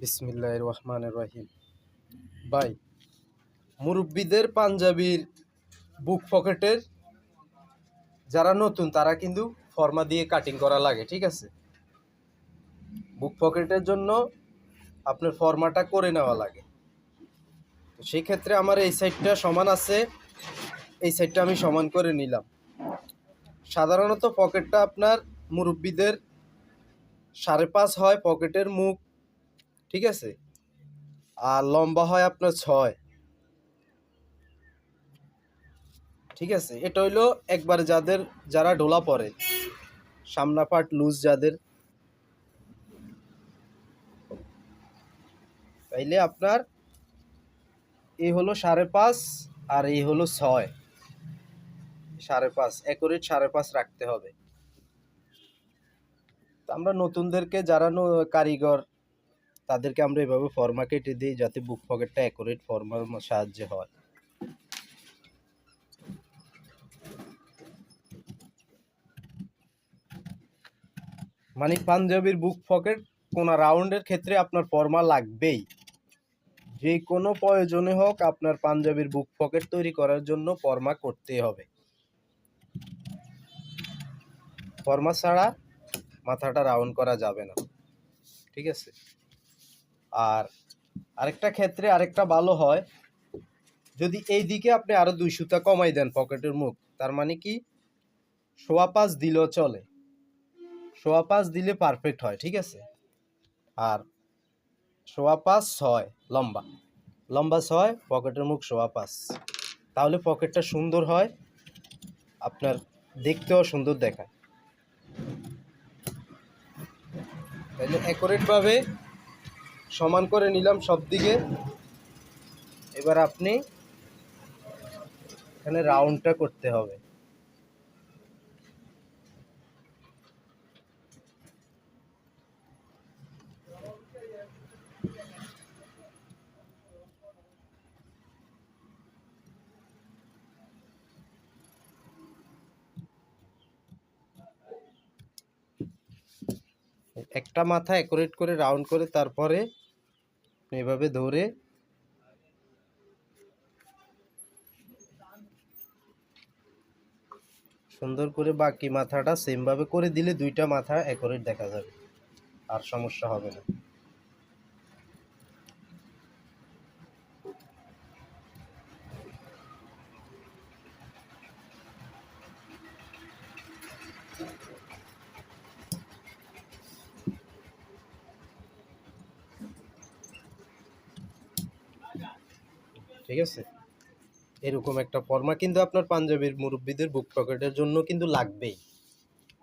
বিসমিল্লাহ রহমান রহিম। ভাই, মুরব্বীদের পাঞ্জাবির বুক পকেটের যারা নতুন, তারা কিন্তু ফর্মা দিয়ে কাটিং করা লাগে, ঠিক আছে? বুক পকেটের জন্য আপনার ফর্মাটা করে নেওয়া লাগে। তো সেই ক্ষেত্রে আমার এই সাইডটা সমান আছে, এই সাইডটা আমি সমান করে নিলাম। সাধারণত পকেটটা আপনার মুরব্বীদের সাড়ে পাঁচ হয় পকেটের মুখ ঠিক আছে? আর লম্বা হয় আপনার ছয়। ঠিক আছে? এটা হইল একবার যাদের, যারা ডোলা পরে। সামনা পার্ট লুজ যাদের। তাইলে আপনার এই হলো সাড়ে পাঁচ আর এই হলো ছয়। সাড়ে পাঁচ একুরেট সাড়ে পাঁচ রাখতে হবে। আমরা নতুনদেরকে যারা কারিগর তাদেরকে আমরা এভাবে ফর্মা কেটে দিই যাতে বুক পকেটটা অ্যাকুরেট ফর্মার সাহায্যে হয়। মানে পাঞ্জাবির বুক পকেট কোন রাউন্ডের ক্ষেত্রে আপনার ফর্মা লাগবেই। যে কোনো প্রয়োজনে হোক আপনার পাঞ্জাবির বুক পকেট তৈরি করার জন্য ফর্মা করতেই হবে। ফর্মা ছাড়া মাথাটা রাউন্ড করা যাবে না। ঠিক আছে? আর আরেকটা ক্ষেত্রে আরেকটা ভালো হয়, যদি এই দিকে আপনি আরও দুই সুতা কমাই দেন পকেটের মুখ, তার মানে কি? সোয়া পাঁচ দিলেও চলে। সোয়া পাঁচ দিলে পারফেক্ট হয়, ঠিক আছে? আর সোয়া পাঁচ ছয় লম্বা। লম্বা ছয়, পকেটের মুখ সোয়া পাঁচ। তাহলে পকেটটা সুন্দর হয়, আপনার দেখতেও সুন্দর দেখায়। তাহলে অ্যাকুরেটভাবে সমান করে নিলাম সব দিকে। এবার আপনি এখানে রাউন্ডটা করতে হবে। একটা মাথা অ্যাকোরেট করে রাউন্ড করে তারপরে এভাবে ধরে। সুন্দর করে বাকি মাথাটা সেমভাবে করে দিলে দুইটা মাথা অ্যাকোরেট দেখা যাবে। আর সমস্যা হবে না। ঠিক আছে? এরকম একটা ফর্মা কিন্তু আপনার পাঞ্জাবির মুরব্বীদের বুক পকেটের জন্য কিন্তু লাগবেই।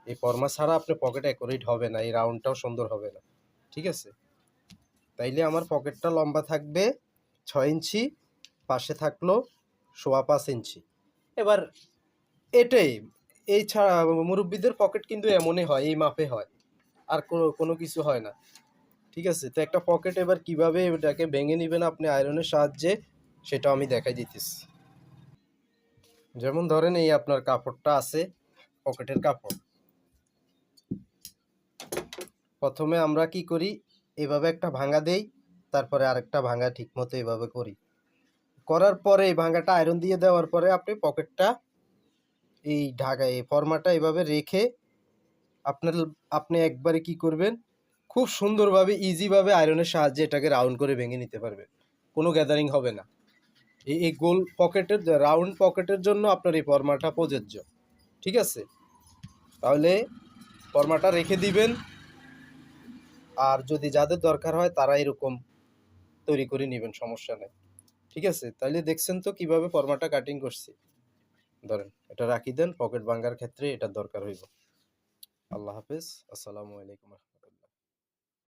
এই ফর্মা ছাড়া আপনার পকেট অ্যাকোরেট হবে না, এই রাউন্ডটাও সুন্দর হবে না, ঠিক আছে? তাইলে আমার পকেটটা লম্বা থাকবে, ছয় ইঞ্চি, পাশে থাকল সোয়া পাঁচ ইঞ্চি। এবার এটাই, এই ছাড়া মুরব্বীদের পকেট কিন্তু এমনই হয়, এই মাপে হয়, আর কোনো কোনো কিছু হয় না, ঠিক আছে? তো একটা পকেট এবার কীভাবে এটাকে ভেঙে নেবেন, আপনি আয়রনের সাহায্যে সেটা আমি দেখাই দিতেছি। যেমন ধরেন এই আপনার কাপড়টা আছে, পকেটের কাপড়। প্রথমে আমরা কি করি, এভাবে একটা ভাঙা দেই, তারপরে আরেকটা ভাঙা ঠিক মতো এভাবে করি। করার পরে এই ভাঙাটা আয়রন দিয়ে দেওয়ার পরে আপনি পকেটটা এই ঢাকা, এই ফর্মাটা এভাবে রেখে আপনার, আপনি একবারে কি করবেন, খুব সুন্দরভাবে ইজিভাবে আয়রনের সাহায্যে এটাকে রাউন্ড করে ভেঙে নিতে পারবেন। কোনো গ্যাদারিং হবে না। এই গোল পকেটের রাউন্ড পকেটের জন্য আপনার এই ফর্মাটা প্রযোজ্য। ঠিক আছে? তাহলে ফর্মাটা রেখে দিবেন। আর যদি যাদের দরকার হয়, তারা এরকম তৈরি করে নেবেন, সমস্যা নেই। ঠিক আছে? তাহলে দেখছেন তো কীভাবে ফর্মাটা কাটিং করছি। ধরেন, এটা রাখি দেন, পকেট ভাঙ্গার ক্ষেত্রে এটা দরকার হইব। আল্লাহ হাফেজ। আসসালামু আলাইকুম।